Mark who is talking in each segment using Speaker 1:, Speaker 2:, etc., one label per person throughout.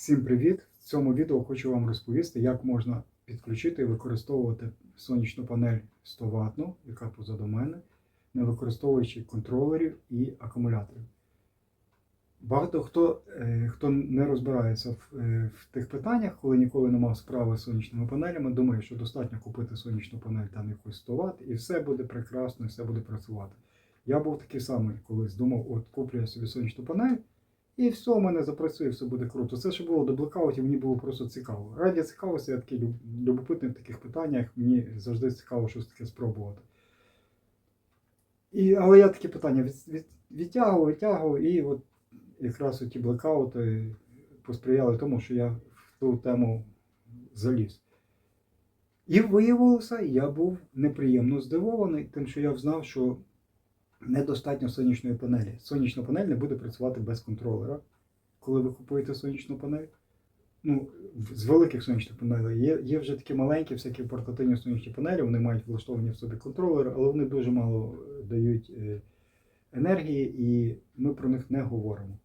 Speaker 1: Всім привіт! В цьому відео хочу вам розповісти, як можна підключити і використовувати сонячну панель 100 ватну, яка позаду мене, не використовуючи контролерів і акумуляторів. Багато хто, е, хто не розбирається в, е, в тих питаннях, коли ніколи не мав справи з сонячними панелями, думає, що достатньо купити сонячну панель там якусь 100 Вт, і все буде прекрасно, і все буде працювати. Я був такий самий колись, думав, от куплю я собі сонячну панель. І все у мене запрацює, все буде круто. Це ще було до блекаутів, мені було просто цікаво. Раді цікавості, я такий любопитний в таких питаннях, мені завжди цікаво щось таке спробувати. І, але я такі питання від, від, відтягував, відтягував, і от якраз ті блекаути посприяли тому, що я в ту тему заліз. І виявилося, я був неприємно здивований, тим, що я знав, що недостатньо сонячної панелі. Сонячна панель не буде працювати без контролера, коли ви купуєте сонячну панель. Ну, з великих сонячних панелей є, є вже такі маленькі, всякі портативні сонячні панелі, вони мають влаштовані в собі контролери, але вони дуже мало е, дають е, енергії, і ми про них не говоримо.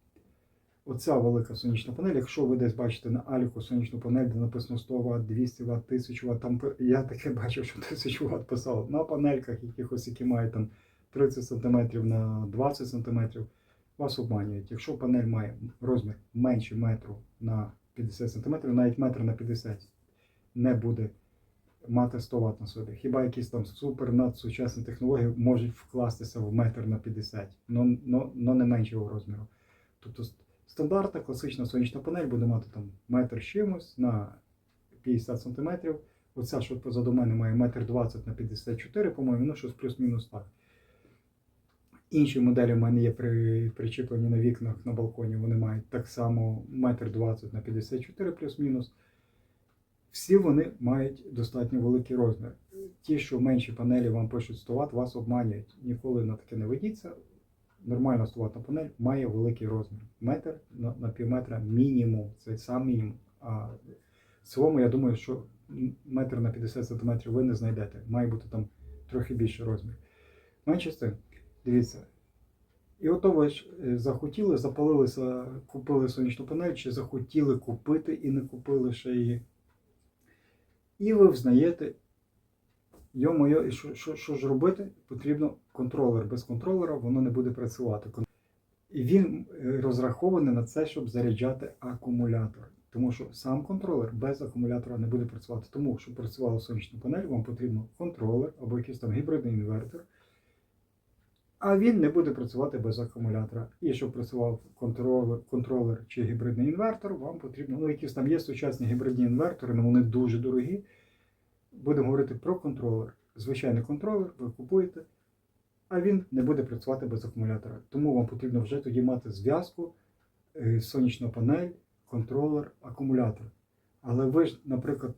Speaker 1: Оця велика сонячна панель, якщо ви десь бачите на Аліку сонячну панель, де написано 100 Вт, 200 Вт, 1000 Вт, там я таке бачив, що 1000 Вт писав на панельках якихось, які мають там 30 см на 20 см, вас обманюють. Якщо панель має розмір менше метру на 50 см, навіть метр на 50 не буде мати 100 Вт на собі. Хіба якісь там супер надсучасні технології можуть вкластися в метр на 50, но, но, но не меншого розміру. Тобто стандартна класична сонячна панель буде мати там метр чимось на 50 см. Оця, що позаду мене має метр 20 на 54, по-моєму, ну щось плюс-мінус так. Інші моделі в мене є при, причеплені на вікнах на балконі. Вони мають так само метр 20 на 54 плюс-мінус. Всі вони мають достатньо великий розмір. Ті, що менші панелі вам пишуть 100 Вт, вас обманюють. Ніколи на таке не ведіться. Нормальна 100 ватна панель має великий розмір. Метр на, на пів метра мінімум. Це сам мінімум. А в цілому, я думаю, що метр на 50 см ви не знайдете. Має бути там трохи більший розмір. Менше з тим, дивіться. І ото ви е, захотіли, запалилися, купили сонячну панель, чи захотіли купити і не купили ще її. І ви взнаєте, йо-моє, і що, що, що ж робити? Потрібно контролер. Без контролера воно не буде працювати. І він е, розрахований на це, щоб заряджати акумулятор. Тому що сам контролер без акумулятора не буде працювати. Тому, щоб працювала сонячна панель, вам потрібно контролер або якийсь там гібридний інвертор. А він не буде працювати без акумулятора. І щоб працював контролер, контролер чи гібридний інвертор, вам потрібно, ну якісь там є сучасні гібридні інвертори, але вони дуже дорогі. Будемо говорити про контролер. Звичайний контролер ви купуєте, а він не буде працювати без акумулятора. Тому вам потрібно вже тоді мати зв'язку е, сонячна панель, контролер, акумулятор. Але ви ж, наприклад,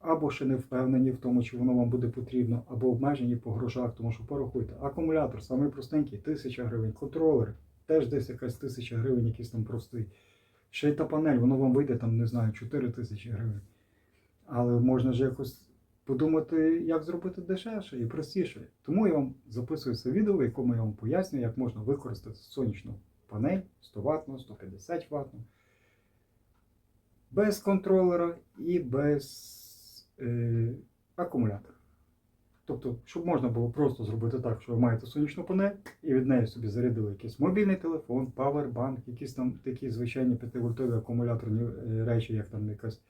Speaker 1: або ще не впевнені в тому, чи воно вам буде потрібно, або обмежені по грошах, тому що порахуйте. Акумулятор самий простенький, 1000 гривень, контролер теж десь якась 1000 гривень, якийсь там простий. Ще й та панель, воно вам вийде там, не знаю, 4 тисячі гривень. Але можна ж якось подумати, як зробити дешевше і простіше. Тому я вам записую це відео, в якому я вам пояснюю, як можна використати сонячну панель 100 ватну, 150 ватну, без контролера і без е, акумулятора. Тобто, щоб можна було просто зробити так, що ви маєте сонячну панель і від неї собі зарядили якийсь мобільний телефон, павербанк, якісь там такі звичайні 5-вольтові акумуляторні е, речі, як там якась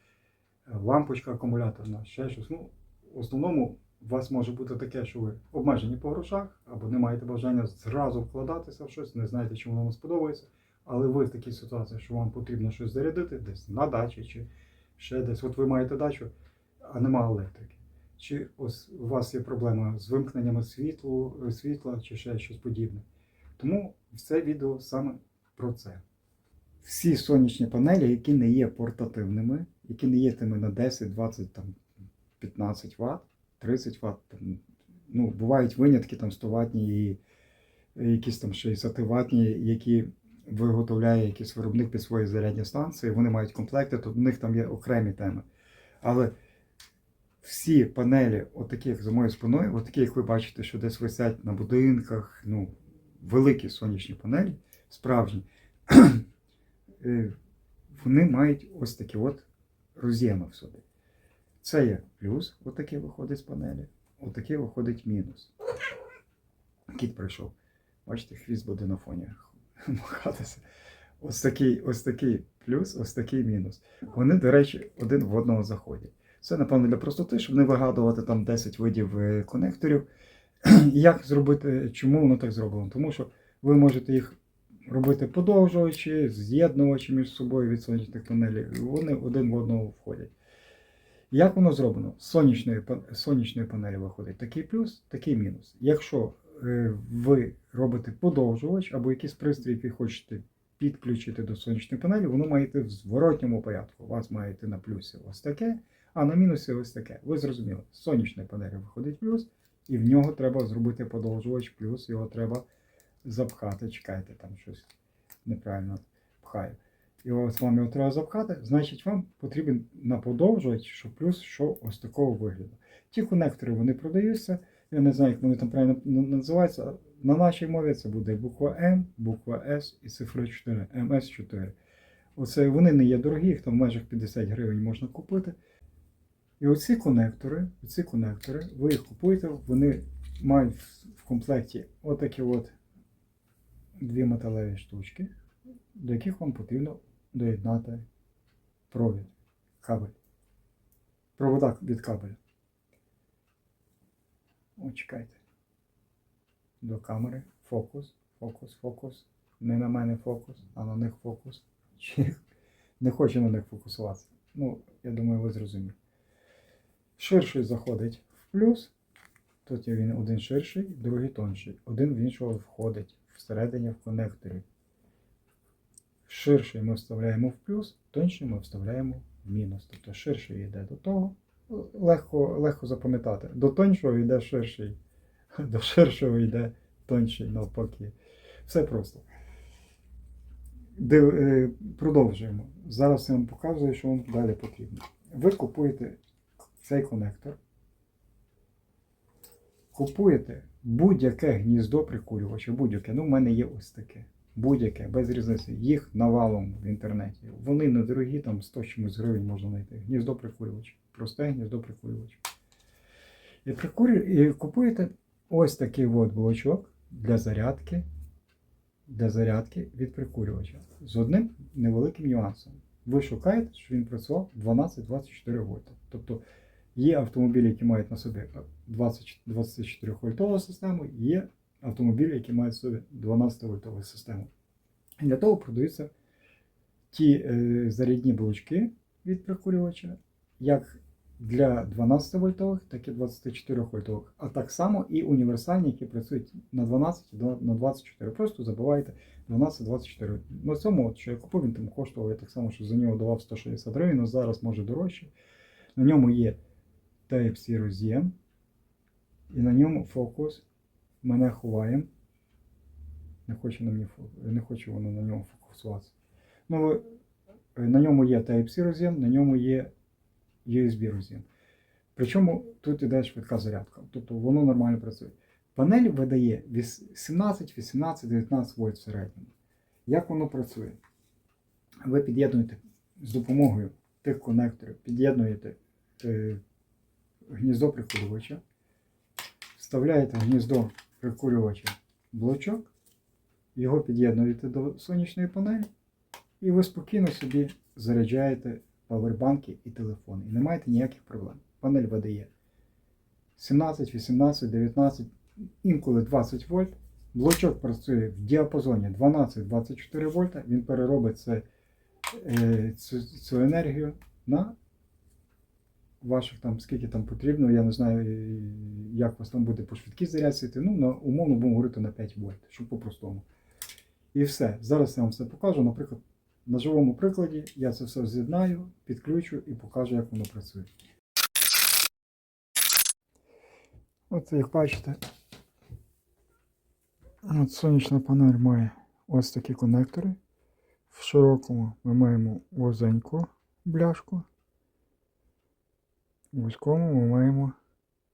Speaker 1: е, лампочка акумуляторна, ще щось. Ну, в основному у вас може бути таке, що ви обмежені по грошах, або не маєте бажання зразу вкладатися в щось, не знаєте, чи воно вам сподобається. Але ви в такій ситуації, що вам потрібно щось зарядити десь на дачі чи ще десь. От ви маєте дачу, а нема електрики. Чи ось у вас є проблема з вимкненнями світлу, світла чи ще щось подібне. Тому це відео саме про це. Всі сонячні панелі, які не є портативними, які не є тими на 10, 20, там, 15 Вт, 30 Вт, там, ну, бувають винятки там 100 ватні і якісь там 60 ватні, які виготовляє якийсь виробник під свої зарядні станції, вони мають комплекти, то в них там є окремі теми. Але всі панелі, отакі, як за моєю спиною, отакі, як ви бачите, що десь висять на будинках, ну, великі сонячні панелі, справжні, е, вони мають ось такі от роз'єми в собі. Це є плюс, отакий виходить з панелі, отакий виходить мінус. Кіт прийшов. Бачите, хвіст буде на фоні махатися. Ось такий, ось такий плюс, ось такий мінус. Вони, до речі, один в одного заходять. Це, напевно, для простоти, щоб не вигадувати там 10 видів е, конекторів. І як зробити, чому воно так зроблено? Тому що ви можете їх робити подовжувачі, з'єднувачі між собою від сонячних панелей. Вони один в одного входять. Як воно зроблено? З сонячної, сонячної панелі виходить такий плюс, такий мінус. Якщо е, ви робите подовжувач або якийсь пристрій, який хочете підключити до сонячної панелі, воно має йти в зворотньому порядку. У вас має йти на плюсі ось таке, а на мінусі ось таке. Ви зрозуміли, з сонячної панелі виходить плюс, і в нього треба зробити подовжувач плюс, його треба запхати. Чекайте, там щось неправильно пхаю. Його з вами його треба запхати, значить вам потрібен на подовжувач, щоб плюс йшов ось такого вигляду. Ті конектори вони продаються. Я не знаю, як вони там правильно називаються. На нашій мові це буде буква М, буква С і цифра 4, МС4. Оце вони не є дорогі, їх там в межах 50 гривень можна купити. І оці конектори, оці конектори, ви їх купуєте, вони мають в- комплекті отакі от дві металеві штучки, до яких вам потрібно доєднати провід, кабель. Провода від кабеля. О, чекайте. До камери. Фокус, фокус, фокус. Не на мене фокус, а на них фокус. Чи не хочу на них фокусуватися. Ну, я думаю, ви зрозуміли. Ширший заходить в плюс. Тут є він один ширший, другий тонший. Один в іншого входить всередині в конекторі. Ширший ми вставляємо в плюс, тонший ми вставляємо в мінус. Тобто ширший йде до того. Легко, легко запам'ятати. До тоншого йде ширший, до ширшого йде тонший навпаки. Все просто. Див- е, Продовжуємо. Зараз я вам показую, що вам далі потрібно. Ви купуєте цей конектор, купуєте будь-яке гніздо прикурювача, будь-яке. Ну, в мене є ось таке. Будь-яке, без різниці. Їх навалом в інтернеті. Вони недорогі, там 100 чимось гривень можна знайти. Гніздо прикурювач. Просте гніздо прикурювач. І, прикурю... і купуєте ось такий от блочок для зарядки. Для зарядки від прикурювача. З одним невеликим нюансом. Ви шукаєте, щоб він працював 12-24 вольта. Тобто є автомобілі, які мають на собі 20 24 вольтову систему, є автомобілі, які мають собі 12 вольтову систему. І для того продаються ті е, зарядні блочки від прикурювача, як для 12 вольтових, так і 24 вольтових. А так само і універсальні, які працюють на 12 до на 24. Просто забивайте 12-24. На цьому, от, що я купив, він там коштував я так само, що за нього давав 160 гривень, але зараз може дорожче. На ньому є Type-C роз'єм, і на ньому фокус. Мене ховаємо. Не хоче на мені не хоче воно на ньому фокусуватися. Ну, е, на ньому є Type-C роз'єм, на ньому є USB роз'єм. Причому тут іде швидка зарядка. Тобто воно нормально працює. Панель видає 17, 18, 19 вольт в середньому. Як воно працює? Ви під'єднуєте з допомогою тих конекторів, під'єднуєте е, гніздо прикурювача, вставляєте в гніздо прикурювача блочок, його під'єднуєте до сонячної панелі, і ви спокійно собі заряджаєте павербанки і телефони. І не маєте ніяких проблем. Панель видає 17, 18, 19, інколи 20 вольт. Блочок працює в діапазоні 12-24 вольта. Він переробить це, е, цю, цю енергію на ваших там, скільки там потрібно. Я не знаю, як вас там буде по швидкій зарядці. Ну, на, умовно будемо говорити на 5 вольт, щоб по-простому. І все. Зараз я вам все покажу. Наприклад, на живому прикладі я це все з'єднаю, підключу і покажу, як воно працює. От як бачите, от сонячна панель має ось такі конектори. В широкому ми маємо вузеньку бляшку. Вузькому ми маємо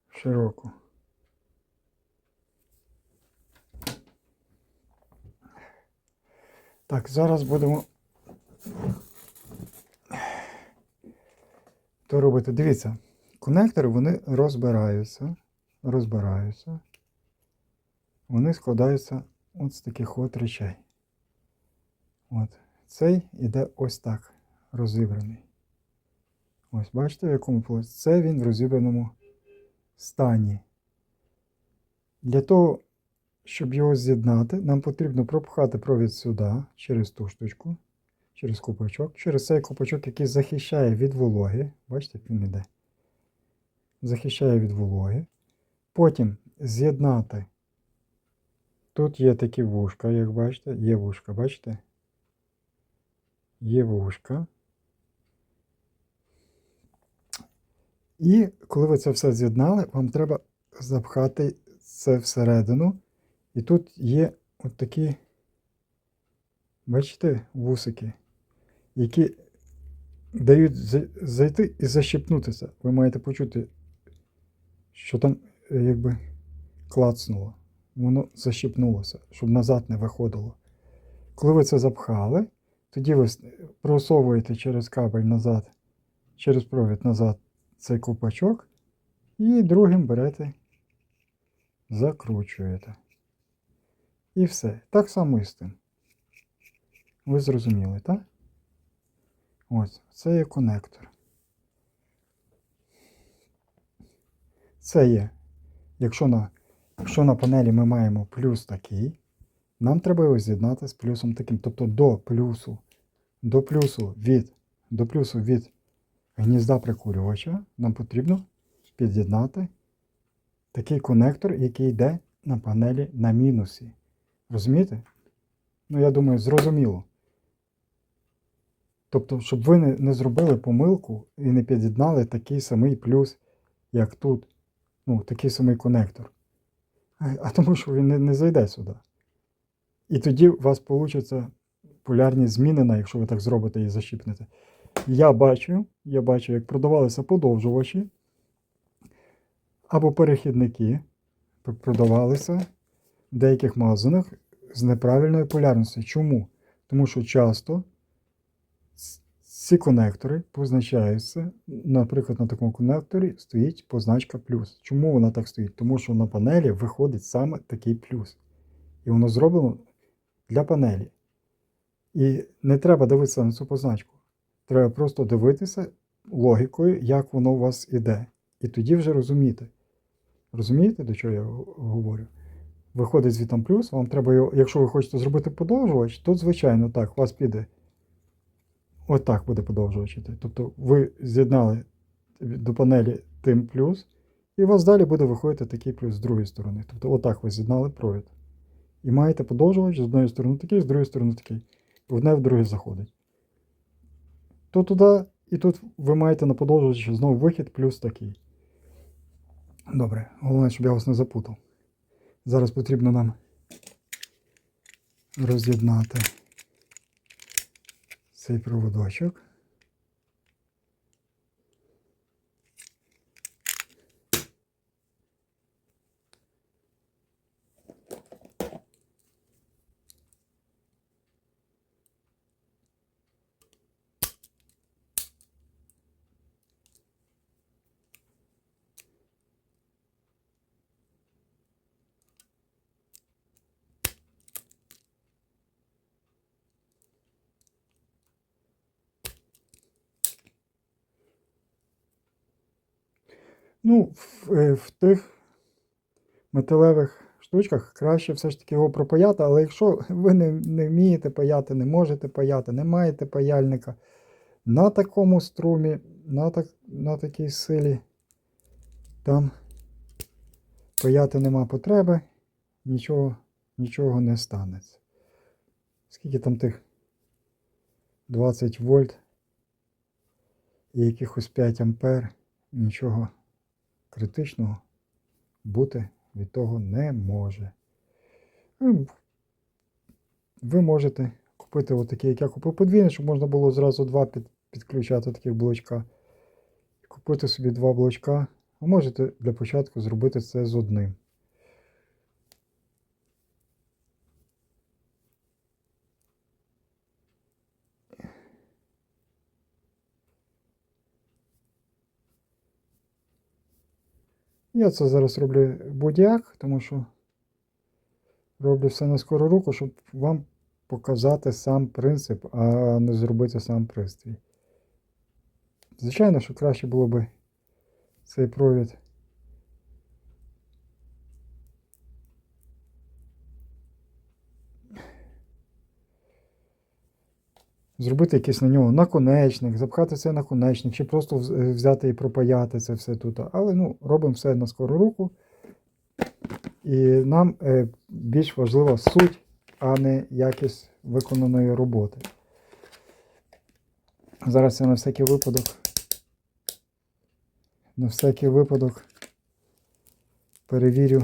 Speaker 1: широку. Так, зараз будемо то робити. Дивіться, конектори вони розбираються, розбираються. Вони складаються от з таких от речей. От. Цей іде ось так розібраний. Ось, бачите, в якому положенні? Це він в розібраному стані. Для того, щоб його з'єднати, нам потрібно пропхати провід сюди, через ту штучку, через купачок, через цей купачок, який захищає від вологи. Бачите, як він іде. Захищає від вологи. Потім з'єднати. Тут є такі вушка, як бачите, є вушка, бачите? Є вушка. І коли ви це все з'єднали, вам треба запхати це всередину. І тут є от такі, бачите, вусики, які дають зайти і защепнутися. Ви маєте почути, що там е, якби клацнуло. Воно защепнулося, щоб назад не виходило. Коли ви це запхали, тоді ви просовуєте через кабель назад, через провід назад цей купачок і другим берете, закручуєте. І все. Так само і з тим. Ви зрозуміли, так? Ось, це є конектор. Це є. Якщо на, якщо на панелі ми маємо плюс такий, нам треба його з'єднати з плюсом таким. Тобто до плюсу, до плюсу від, до плюсу від гнізда прикурювача нам потрібно під'єднати такий конектор, який йде на панелі на мінусі. Розумієте? Ну, я думаю, зрозуміло. Тобто, щоб ви не, не зробили помилку і не під'єднали такий самий плюс, як тут. Ну, такий самий конектор. А, а тому що він не, не зайде сюди. І тоді у вас вийде полярність змінена, якщо ви так зробите і защіпнете. Я бачу, я бачу, як продавалися подовжувачі або перехідники продавалися в деяких магазинах з неправильною полярністю. Чому? Тому що часто ці конектори позначаються, наприклад, на такому конекторі стоїть позначка плюс. Чому вона так стоїть? Тому що на панелі виходить саме такий плюс. І воно зроблено для панелі. І не треба дивитися на цю позначку. Треба просто дивитися логікою, як воно у вас іде. І тоді вже розуміти. Розумієте, до чого я говорю? Виходить звітом плюс, вам треба його, якщо ви хочете зробити подовжувач, то звичайно так, у вас піде. Отак буде подовжувач іти. Тобто ви з'єднали до панелі тим плюс, і у вас далі буде виходити такий плюс з другої сторони. Тобто, отак ви з'єднали провід. І маєте подовжувач з одної сторони такий, з другої сторони такий. Одне в друге заходить. То туди і тут ви маєте на подовжувачі знову вихід плюс такий. Добре, головне, щоб я вас не запутав. Зараз потрібно нам роз'єднати цей проводочок. Ну, в, е, в тих металевих штучках краще все ж таки його пропаяти, але якщо ви не, не вмієте паяти, не можете паяти, не маєте паяльника на такому струмі, на, так, на такій силі, там паяти нема потреби, нічого, нічого не станеться. Скільки там тих 20 вольт і якихось 5 ампер, нічого критичного бути від того не може. Ну, Ви можете купити отакі, як я купив подвійний, щоб можна було зразу два під, підключати таких блочка. Купити собі два блочка, а можете для початку зробити це з одним. Я це зараз роблю будь-як, тому що роблю все на скору руку, щоб вам показати сам принцип, а не зробити сам пристрій. Звичайно, що краще було би цей провід. Зробити якийсь на нього наконечник, запхати це наконечник, чи просто взяти і пропаяти це все тут. Але ну, робимо все на скору руку. І нам е, більш важлива суть, а не якість виконаної роботи. Зараз я на всякий випадок. На всякий випадок перевірю,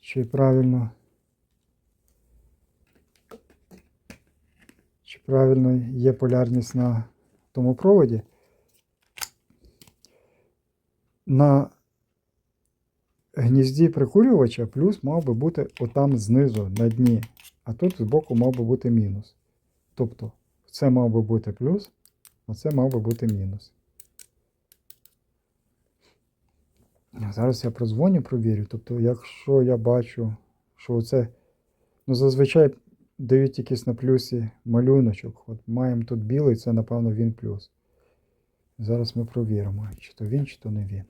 Speaker 1: чи правильно. Правильно є полярність на тому проводі. На гнізді прикурювача плюс мав би бути отам знизу на дні, а тут збоку мав би бути мінус. Тобто, це мав би бути плюс, а це мав би бути мінус. Зараз я прозвоню, провірю. Тобто, якщо я бачу, що це, ну, зазвичай дають якийсь на плюсі малюночок. От маємо тут білий, це, напевно, він плюс. Зараз ми провіримо, чи то він, чи то не він.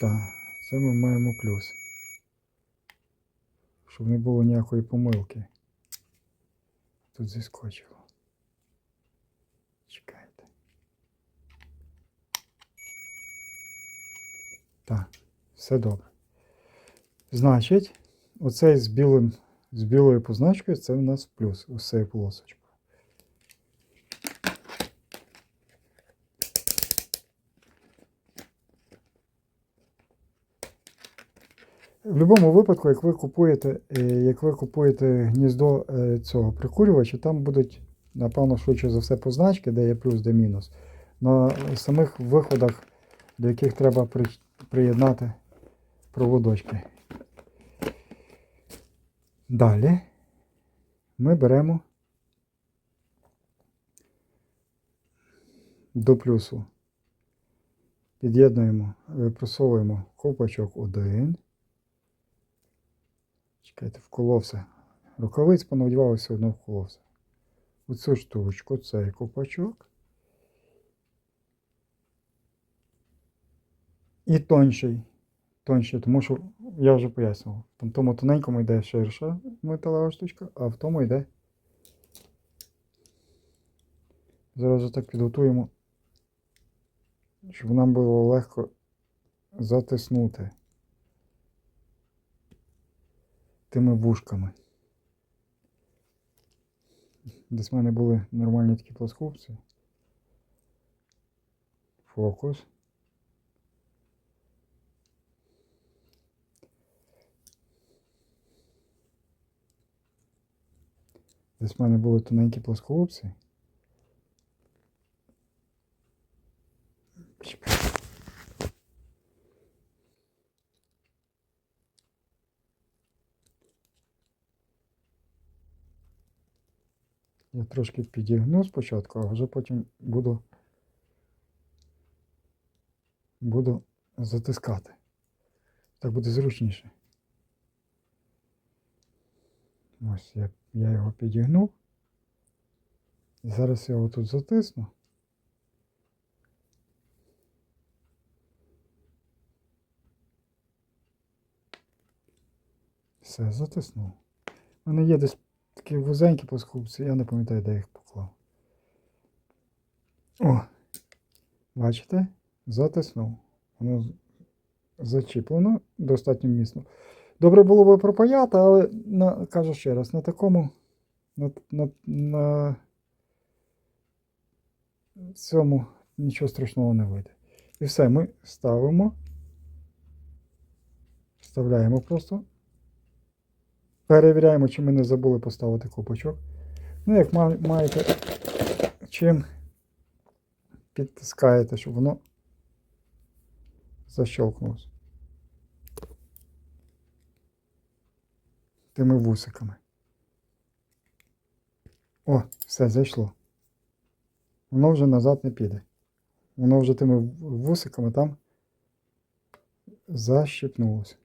Speaker 1: Так, це ми маємо плюс. Щоб не було ніякої помилки. Тут зіскочило. Чекайте. Так, все добре. Значить, оцей з білим, з білою позначкою це у нас плюс, ось цією полосочкою. В будь-якому випадку, як ви купуєте, е, як ви купуєте гніздо е, цього прикурювача, там будуть, напевно, швидше за все позначки, де є плюс, де мінус. На самих виходах, до яких треба приєднати проводочки. Далі ми беремо до плюсу. Під'єднуємо, просовуємо ковпачок 1. Чекайте, вколовся. Рукавиць понадівалося все одно вколовся. Оцю штучку, цей ковпачок. І тонший. Тонший, тому що я вже пояснював. В тому тоненькому йде ширша металева штучка, а в тому йде. Зараз так підготуємо, щоб нам було легко затиснути тими вушками. Десь в мене були нормальні такі плоскопці. Фокус. Десь в мене були тоненькі. Чекай. Я трошки підігну спочатку, а вже потім буду, буду затискати. Так буде зручніше. Ось я, я його підігнув. І зараз я його тут затисну. Все, затиснув. У мене є десь такі вузенькі плоскопці, я не пам'ятаю, де їх поклав. О! Бачите? Затиснув. Воно зачіплено достатньо міцно. Добре було би пропаяти, але на, кажу ще раз, на такому, на, на, на цьому нічого страшного не вийде. І все, ми ставимо. Вставляємо просто. Перевіряємо, чи ми не забули поставити копачок. Ну, як ма- маєте чим підтискаєте, щоб воно защелкнулося. Тими вусиками. О, все зайшло. воно вже назад не піде. Воно вже тими вусиками там защипнулося.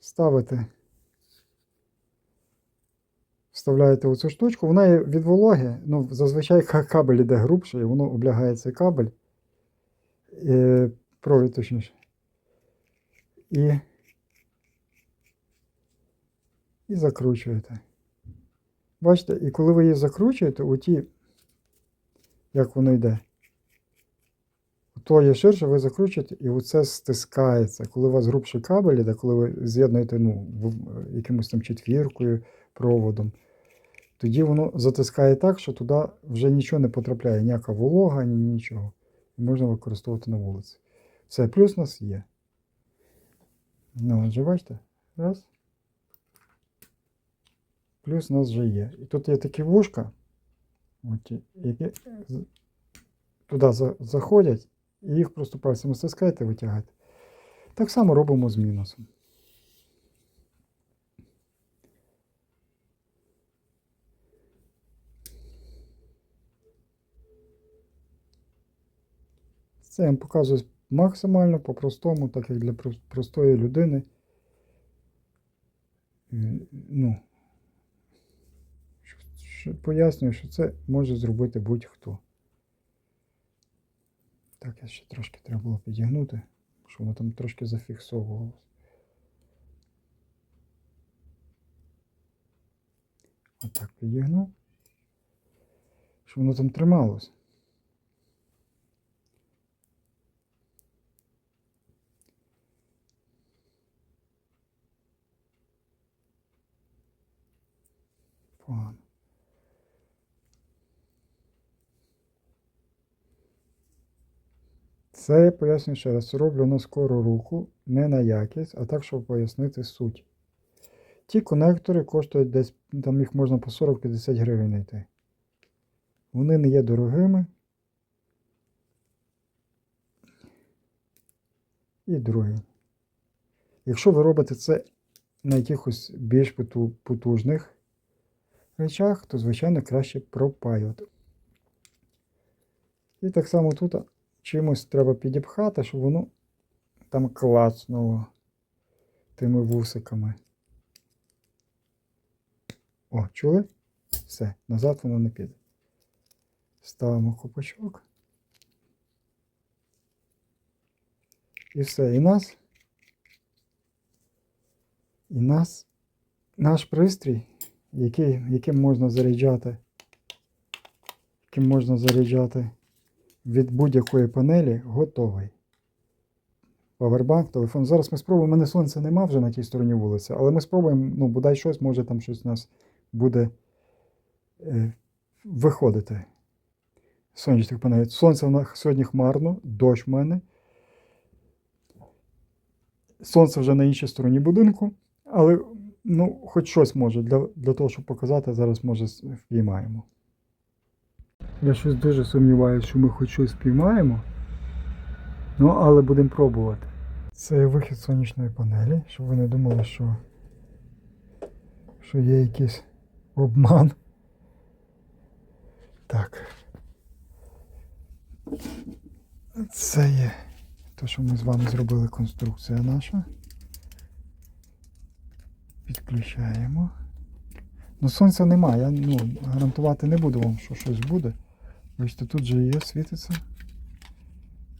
Speaker 1: Ставите, вставляєте оцю штучку, вона є від вологи, ну, зазвичай кабель іде грубше, і воно облягає цей кабель, е, провід точніше. І, і закручуєте. Бачите, і коли ви її закручуєте, оті, як воно йде, то є ширше, ви закручуєте, і оце стискається. Коли у вас грубший кабель іде, коли ви з'єднуєте ну, якимось там четвіркою, проводом, тоді воно затискає так, що туди вже нічого не потрапляє, ніяка волога, ні нічого. Можна використовувати на вулиці. Все, плюс у нас є. Ну, отже, бачите? Раз. Плюс у нас вже є. І тут є такі вушка, які туди заходять, і їх просто пальцями стискаєте, витягаєте. Так само робимо з мінусом. Це я вам показую максимально по-простому, так як для простої людини. Ну, що- що- пояснюю, що це може зробити будь-хто. Так, я ще трошки треба було підігнути, щоб воно там трошки зафіксовувалося. Отак підігнув. Щоб воно там трималось. Це я поясню ще раз. Роблю на скору руку, не на якість, а так, щоб пояснити суть. Ті конектори коштують десь, там їх можна по 40-50 гривень знайти. Вони не є дорогими. І другий. Якщо ви робите це на якихось більш потужних речах, то, звичайно, краще пропаювати. І так само тут чимось треба підіпхати, щоб воно там клацнуло тими вусиками. О, чули? Все, назад воно не піде. Ставимо копачок. І все. І нас. І нас. Наш пристрій, який, яким можна заряджати, яким можна заряджати від будь-якої панелі, готовий. Павербанк, телефон. Зараз ми спробуємо. У мене сонця нема вже на тій стороні вулиці, але ми спробуємо, ну, бодай щось, може там щось у нас буде е, виходити. Сонячних панелей. Сонце в нас сьогодні хмарно, дощ в мене. Сонце вже на іншій стороні будинку, але ну, хоч щось може для, для того, щоб показати, зараз може впіймаємо. Я щось дуже сумніваюся, що ми хоч щось впіймаємо. Ну, але будемо пробувати. Це вихід сонячної панелі, щоб ви не думали, що, що є якийсь обман. Так. Це є те, що ми з вами зробили конструкція наша. Підключаємо. Ну, сонця немає, я ну, гарантувати не буду вам, що щось буде. Бачите, тут же є, світиться.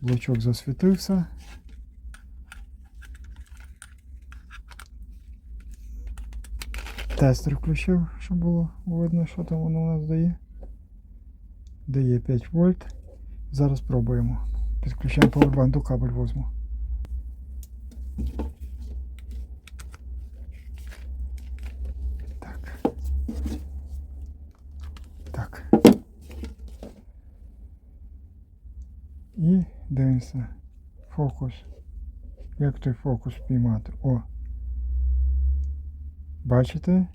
Speaker 1: Блочок засвітився. Тестер включив, щоб було видно, що там воно у нас дає. Дає 5 вольт. Зараз пробуємо. Підключаємо до кабель возьму. Так. Так. І дивимося. Фокус. Як той фокус піймати? О. Бачите?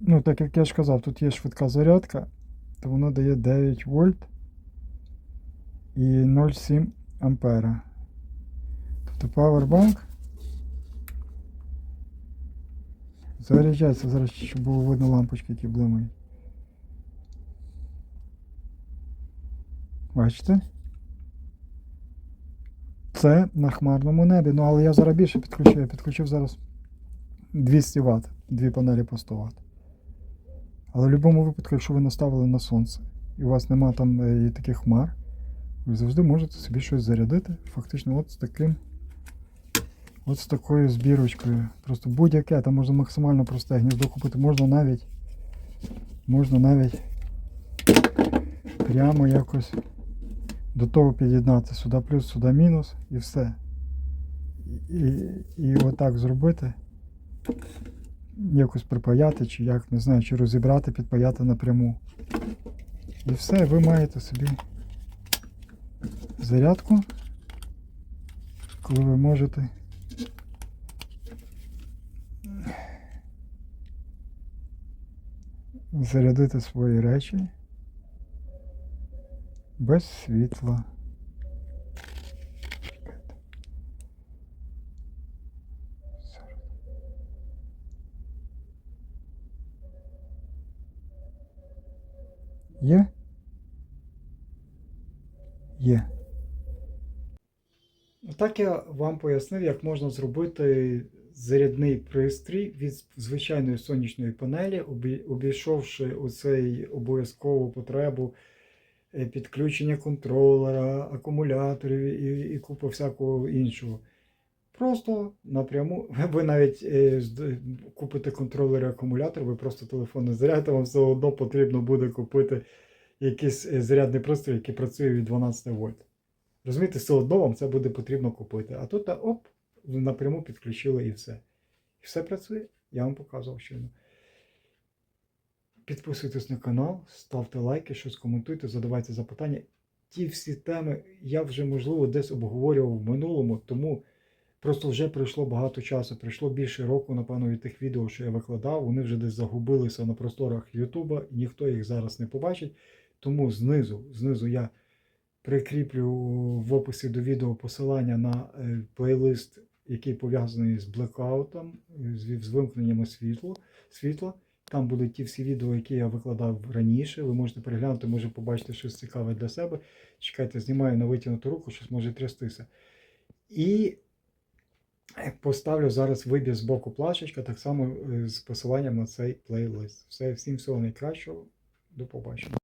Speaker 1: Ну, так як я ж казав, тут є швидка зарядка, то воно дає 9 вольт і 0,7 ампера. Тобто Powerbank Заряджається зараз, щоб було видно лампочки, які блимають. Бачите? Це на хмарному небі. Ну, але я зараз більше підключив. Я підключив зараз 200 Вт, дві панелі по 100 Вт. Але в будь-якому випадку, якщо ви наставили на сонце і у вас нема там е, і таких хмар, ви завжди можете собі щось зарядити. Фактично, от з таким. От з такою збірочкою. Просто будь-яке, там можна максимально просте гніздо купити, можна навіть. Можна навіть прямо якось до того під'єднати. Сюди плюс, сюди мінус і все. І, і, отак зробити. Якось припаяти, чи як, не знаю, чи розібрати, підпаяти напряму. І все, ви маєте собі зарядку, коли ви можете. Зарядити свої речі без світла. Є? Є. Так я вам пояснив, як можна зробити зарядний пристрій від звичайної сонячної панелі, обі- обійшовши оцей обов'язкову потребу підключення контролера, акумуляторів і, і купу всякого іншого. Просто напряму, ви навіть е, купите контролер і акумулятор, ви просто телефон не зарядите, вам все одно потрібно буде купити якийсь е, зарядний пристрій, який працює від 12 вольт. Розумієте, все одно вам це буде потрібно купити. А тут, оп, напряму підключили і все. І все працює. Я вам показував щойно. Підписуйтесь на канал, ставте лайки, щось коментуйте, задавайте запитання. Ті всі теми я вже, можливо, десь обговорював в минулому, тому просто вже пройшло багато часу. Пройшло більше року, напевно, від тих відео, що я викладав. Вони вже десь загубилися на просторах Ютуба, ніхто їх зараз не побачить. Тому знизу, знизу я прикріплю в описі до відео посилання на е, плейлист, який пов'язаний з блекаутом, е, з вимкненнями світла. Там будуть ті всі відео, які я викладав раніше. Ви можете переглянути, може побачити щось цікаве для себе. Чекайте, знімаю на витягнуту руку, щось може трястися. І е, поставлю зараз вибір з боку плашечка, так само е, з посиланням на цей плейлист. Все, всім всього найкращого. До побачення.